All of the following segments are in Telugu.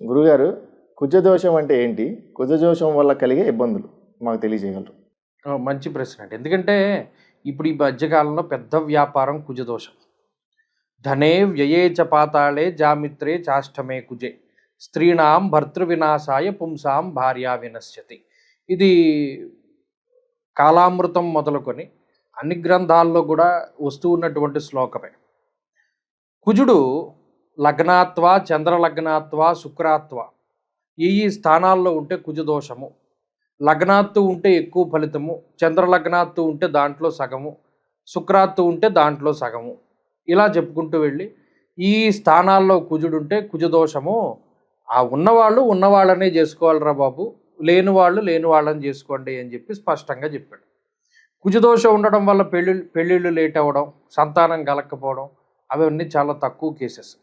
గురుగారు కుజదోషం అంటే ఏంటి? కుజదోషం వల్ల కలిగే ఇబ్బందులు మాకు తెలియజేయగలరు. మంచి ప్రశ్న అండి. ఎందుకంటే ఇప్పుడు ఈ మధ్యకాలంలో పెద్ద వ్యాపారం కుజదోషం ధనే వ్యయే చ పాతాళే జామిత్రే చాష్టమే కుజే. స్త్రీణాం భర్తృవినాశాయ పుంసాం భార్యా వినశ్యతి. ఇది కాలామృతం మొదలుకొని అన్ని గ్రంథాల్లో కూడా వస్తూ ఉన్నటువంటి శ్లోకమే. కుజుడు లగ్నాత్వ చంద్రలగ్నాత్వ శుక్రాత్వ. ఈ ఈ స్థానాల్లో ఉంటే కుజదోషము. లగ్నాత్తు ఉంటే ఎక్కువ ఫలితము. చంద్రలగ్నాత్తు ఉంటే దాంట్లో సగము. శుక్రాత్తు ఉంటే దాంట్లో సగము. ఇలా చెప్పుకుంటూ వెళ్ళి ఈ స్థానాల్లో కుజుడు ఉంటే కుజదోషము. ఆ ఉన్నవాళ్ళు ఉన్నవాళ్ళనే చేసుకోవాలిరా బాబు. లేని వాళ్ళు లేని వాళ్ళని చేసుకోండి అని చెప్పి స్పష్టంగా చెప్పాడు. కుజదోషం ఉండడం వల్ల పెళ్ళి పెళ్ళిళ్ళు లేట్ అవ్వడం సంతానం కలక్కపోవడం అవన్నీ చాలా తక్కువ కేసెస్.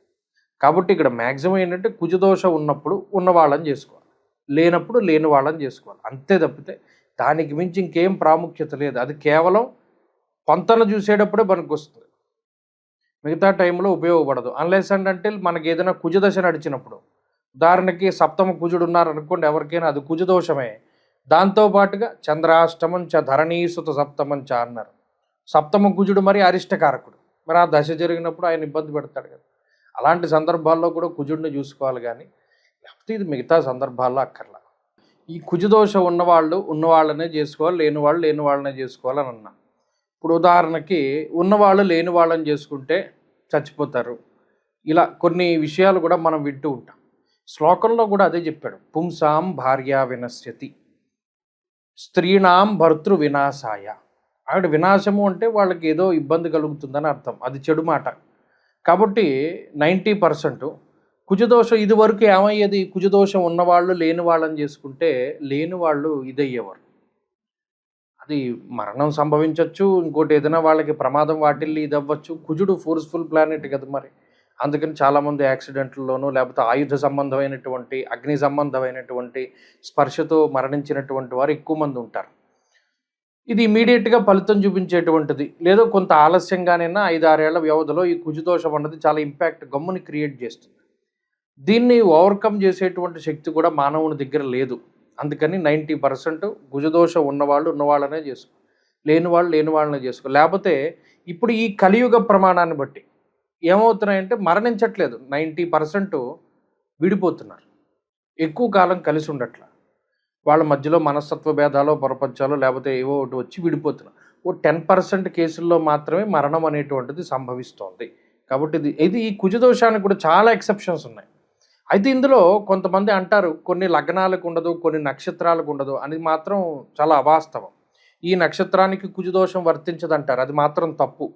కాబట్టి ఇక్కడ మ్యాక్సిమం ఏంటంటే కుజదోషం ఉన్నప్పుడు ఉన్న వాళ్ళని చేసుకోవాలి. లేనప్పుడు లేని వాళ్ళని చేసుకోవాలి. అంతే తప్పితే దానికి మించి ఇంకేం ప్రాముఖ్యత లేదు. అది కేవలం పంతను చూసేటప్పుడే మనకు వస్తుంది మిగతా టైంలో ఉపయోగపడదు. అన్లెస్ అంటే మనకి ఏదైనా కుజదశ నడిచినప్పుడు. ఉదాహరణకి సప్తమ కుజుడు ఉన్నారనుకోండి ఎవరికైనా అది కుజదోషమే. దాంతో పాటుగా చంద్రాష్టమం చ ధరణీసుత సప్తమం చ అన్నారు. సప్తమ కుజుడు మరి అరిష్టకారకుడు. మరి ఆ దశ జరిగినప్పుడు ఆయన ఇబ్బంది పెడతాడు కదా. అలాంటి సందర్భాల్లో కూడా కుజుడిని చూసుకోవాలి కానీ లేకపోతే ఇది మిగతా సందర్భాల్లో అక్కర్లా. ఈ కుజదోషం ఉన్నవాళ్ళు ఉన్నవాళ్ళనే చేసుకోవాలి లేని వాళ్ళు లేని వాళ్ళనే చేసుకోవాలని అన్నా. ఇప్పుడు ఉదాహరణకి ఉన్నవాళ్ళు లేని వాళ్ళని చేసుకుంటే చచ్చిపోతారు. ఇలా కొన్ని విషయాలు కూడా మనం వింటూ ఉంటాం. శ్లోకంలో కూడా అదే చెప్పాడు. పుంసాం భార్య వినశ్యతి స్త్రీణాం భర్తృ వినాశాయ. ఆవిడ వినాశము అంటే వాళ్ళకి ఏదో ఇబ్బంది కలుగుతుందని అర్థం. అది చెడు మాట. కాబట్టి నైంటీ పర్సెంట్ కుజదోషం ఇది వరకు ఏమయ్యేది? కుజదోషం ఉన్నవాళ్ళు లేని వాళ్ళని చేసుకుంటే లేని వాళ్ళు ఇదయ్యేవారు. అది మరణం సంభవించవచ్చు ఇంకోటి ఏదైనా వాళ్ళకి ప్రమాదం వాటిల్లి ఇది అవ్వచ్చు కుజుడు ఫోర్స్ఫుల్ ప్లానెట్ కదా మరి. అందుకని చాలామంది యాక్సిడెంట్లలోనూ లేకపోతే ఆయుధ సంబంధమైనటువంటి అగ్ని సంబంధమైనటువంటి స్పర్శతో మరణించినటువంటి వారు ఎక్కువ మంది ఉంటారు. ఇది ఇమీడియట్గా ఫలితం చూపించేటువంటిది. లేదో కొంత ఆలస్యంగానైనా ఐదు ఆరేళ్ళ వ్యవధిలో ఈ కుజుదోషం అన్నది చాలా ఇంపాక్ట్ గమ్ముని క్రియేట్ చేస్తుంది. దీన్ని ఓవర్కమ్ చేసేటువంటి శక్తి కూడా మానవుని దగ్గర లేదు. అందుకని నైంటీ పర్సెంట్ కుజుదోషం ఉన్నవాళ్ళు ఉన్నవాళ్ళనే చేసుకో లేని వాళ్ళు లేని వాళ్ళనే చేసుకో లేకపోతే ఇప్పుడు ఈ కలియుగ ప్రమాణాన్ని బట్టి ఏమవుతున్నాయంటే మరణించట్లేదు. Ninety percent విడిపోతున్నారు. ఎక్కువ కాలం కలిసి ఉండట్ల. వాళ్ళ మధ్యలో మనస్తత్వ భేదాలు పొరపంచాలు లేకపోతే ఏవో ఒకటి వచ్చి విడిపోతున్నారు ఓ టెన్ పర్సెంట్ కేసుల్లో మాత్రమే మరణం అనేటువంటిది సంభవిస్తోంది. కాబట్టి ఇది ఇది ఈ కుజదోషానికి కూడా చాలా ఎక్సెప్షన్స్ ఉన్నాయి. అయితే ఇందులో కొంతమంది అంటారు కొన్ని లగ్నాలకు ఉండదు కొన్ని నక్షత్రాలకు ఉండదు. అని మాత్రం చాలా అవాస్తవం. ఈ నక్షత్రానికి కుజదోషం వర్తించదంటారు. అది మాత్రం తప్పు.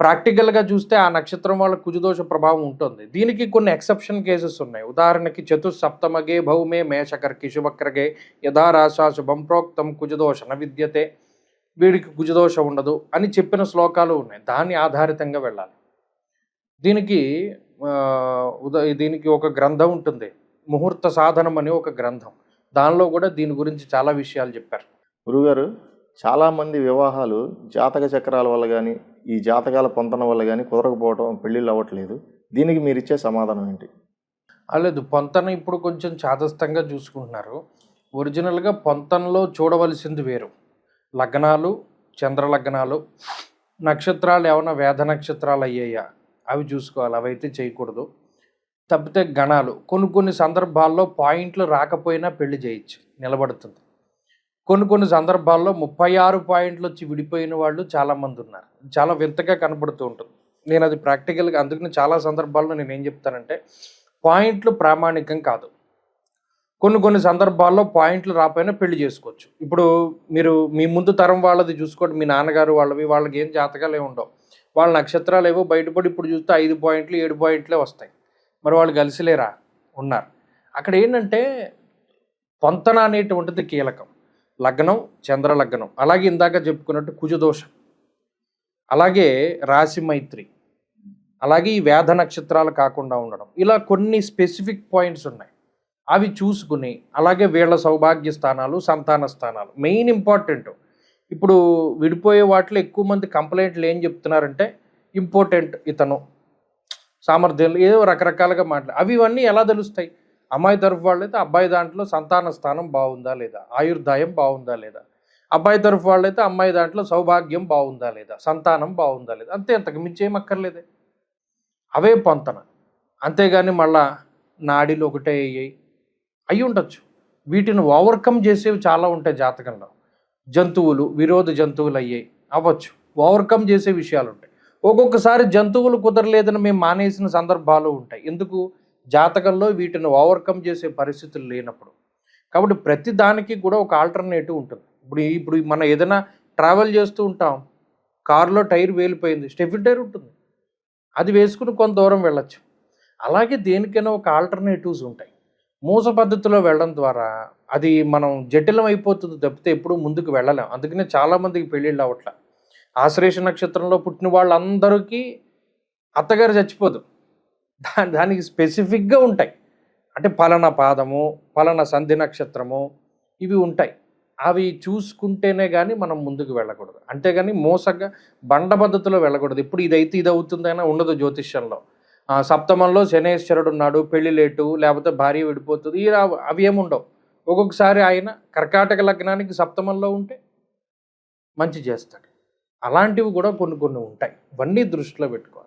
ప్రాక్టికల్గా చూస్తే ఆ నక్షత్రం వాళ్ళ కుజదోష ప్రభావం ఉంటుంది. దీనికి కొన్ని ఎక్సెప్షన్ కేసెస్ ఉన్నాయి. ఉదాహరణకి చతుస్సప్తమగే భౌమే మేషకర్కి శుభక్రగే యథారాశా శుభం ప్రోక్తం కుజదోష న విద్యతే. వీడికి కుజదోషం ఉండదు అని చెప్పిన శ్లోకాలు ఉన్నాయి. దాన్ని ఆధారితంగా వెళ్ళాలి. దీనికి ఉదా దీనికి ఒక గ్రంథం ఉంటుంది. ముహూర్త సాధనం అని ఒక గ్రంథం. దానిలో కూడా దీని గురించి చాలా విషయాలు చెప్పారు. గురుగారు చాలామంది వివాహాలు జాతక చక్రాల వల్ల కానీ ఈ జాతకాల పొంతన వల్ల కానీ కుదరకపోవటం పెళ్ళిళ్ళు అవ్వట్లేదు. దీనికి మీరు ఇచ్చే సమాధానం ఏంటి? లేదు. పొంతన ఇప్పుడు కొంచెం చాదస్తంగా చూసుకుంటున్నారు. ఒరిజినల్గా పొంతనలో చూడవలసింది వేరు. లగ్నాలు చంద్రలగ్నాలు నక్షత్రాలు ఏమైనా వేద నక్షత్రాలు అయ్యాయా? అవి చూసుకోవాలి. అవైతే చేయకూడదు. తప్పితే గణాలు. కొన్ని కొన్ని సందర్భాల్లో పాయింట్లు రాకపోయినా పెళ్ళి చేయొచ్చు. నిలబడుతుంది. కొన్ని కొన్ని సందర్భాల్లో ముప్పై ఆరు పాయింట్లు వచ్చి విడిపోయిన వాళ్ళు చాలామంది ఉన్నారు. చాలా వింతగా కనబడుతూ ఉంటుంది. నేను అది ప్రాక్టికల్గా అందుకని చాలా సందర్భాల్లో నేను ఏం చెప్తానంటే పాయింట్లు ప్రామాణికం కాదు. కొన్ని కొన్ని సందర్భాల్లో పాయింట్లు రాపోయినా పెళ్ళి చేసుకోవచ్చు. ఇప్పుడు మీరు మీ ముందు తరం వాళ్ళది చూసుకోండి మీ నాన్నగారు వాళ్ళవి వాళ్ళకి ఏం జాతకాలు ఏమి ఉండవు. వాళ్ళ నక్షత్రాలు ఏవో బయటపడి ఇప్పుడు చూస్తే ఐదు పాయింట్లు ఏడు పాయింట్లే వస్తాయి. మరి వాళ్ళు కలిసిలేరా ఉన్నారు. అక్కడ ఏంటంటే పొంతన అనేటువంటిది కీలకం. లగ్నం చంద్ర లగ్నం. అలాగే ఇందాక చెప్పుకున్నట్టు కుజదోషం అలాగే రాశి మైత్రి. అలాగే ఈ వ్యాధ నక్షత్రాలు కాకుండా ఉండడం. ఇలా కొన్ని స్పెసిఫిక్ పాయింట్స్ ఉన్నాయి. అవి చూసుకుని అలాగే వీళ్ళ సౌభాగ్య స్థానాలు సంతాన స్థానాలు. Main important. ఇప్పుడు విడిపోయే వాటిలో ఎక్కువ మంది కంప్లైంట్లు ఏం చెప్తున్నారంటే ఇంపార్టెంట్ ఇతను. సామర్థ్యాలు ఏదో రకరకాలుగా మాట్లాడు అవి ఇవన్నీ ఎలా తెలుస్తాయి? అమ్మాయి తరఫు వాళ్ళైతే అబ్బాయి దాంట్లో సంతాన స్థానం బాగుందా లేదా? ఆయుర్దాయం బాగుందా లేదా? అబ్బాయి తరఫు వాళ్ళైతే అమ్మాయి దాంట్లో సౌభాగ్యం బాగుందా లేదా? సంతానం బాగుందా లేదా? అంతే అంతకు మించి ఏం అక్కర్లేదే. అవే పొంతన. అంతేగాని మళ్ళా నాడీలు ఒకటే అయ్యాయి. అయి ఉండొచ్చు. వీటిని ఓవర్కమ్ చేసేవి చాలా ఉంటాయి జాతకంలో. జంతువులు విరోధ జంతువులు అయ్యాయి. అవ్వచ్చు. ఓవర్కమ్ చేసే విషయాలు ఉంటాయి. ఒక్కొక్కసారి జంతువులు కుదరలేదని మేము మానేసిన సందర్భాలు ఉంటాయి. ఎందుకు? జాతకంలో వీటిని ఓవర్కమ్ చేసే పరిస్థితులు లేనప్పుడు. కాబట్టి ప్రతి దానికి కూడా ఒక ఆల్టర్నేటివ్ ఉంటుంది. ఇప్పుడు ఇప్పుడు మనం ఏదైనా ట్రావెల్ చేస్తూ ఉంటాం. కారులో టైర్ వేలిపోయింది. స్టెఫిన్ టైర్ ఉంటుంది. అది వేసుకుని కొంత దూరం వెళ్ళచ్చు. అలాగే దేనికైనా ఒక ఆల్టర్నేటివ్స్ ఉంటాయి. మూస పద్ధతిలో వెళ్ళడం ద్వారా అది మనం జటిలం అయిపోతుంది తప్పితే ఎప్పుడూ ముందుకు వెళ్ళలేం. అందుకనే చాలామందికి పెళ్ళిళ్ళు అవట్ల ఆశ్రేష నక్షత్రంలో పుట్టిన వాళ్ళందరికీ అత్తగారు చచ్చిపోదు. దాని దానికి స్పెసిఫిక్గా ఉంటాయి. అంటే పలానా పాదము పలానా సంధి నక్షత్రము ఇవి ఉంటాయి. అవి చూసుకుంటేనే కానీ మనం ముందుకు వెళ్ళకూడదు. అంతేగాని మోసగా బండ పద్ధతిలో వెళ్ళకూడదు. ఇప్పుడు ఇదైతే ఇది అవుతుందైనా ఉండదు జ్యోతిష్యంలో. ఆ, సప్తమంలో శనేశ్వరుడు ఉన్నాడు పెళ్ళి లేటు లేకపోతే భార్య విడిపోతుంది ఇలా అవి ఏముండవు ఒక్కొక్కసారి ఆయన కర్కాటక లగ్నానికి సప్తమంలో ఉంటే మంచి చేస్తాడు. అలాంటివి కూడా కొన్ని కొన్ని ఉంటాయి. ఇవన్నీ దృష్టిలో పెట్టుకోవాలి.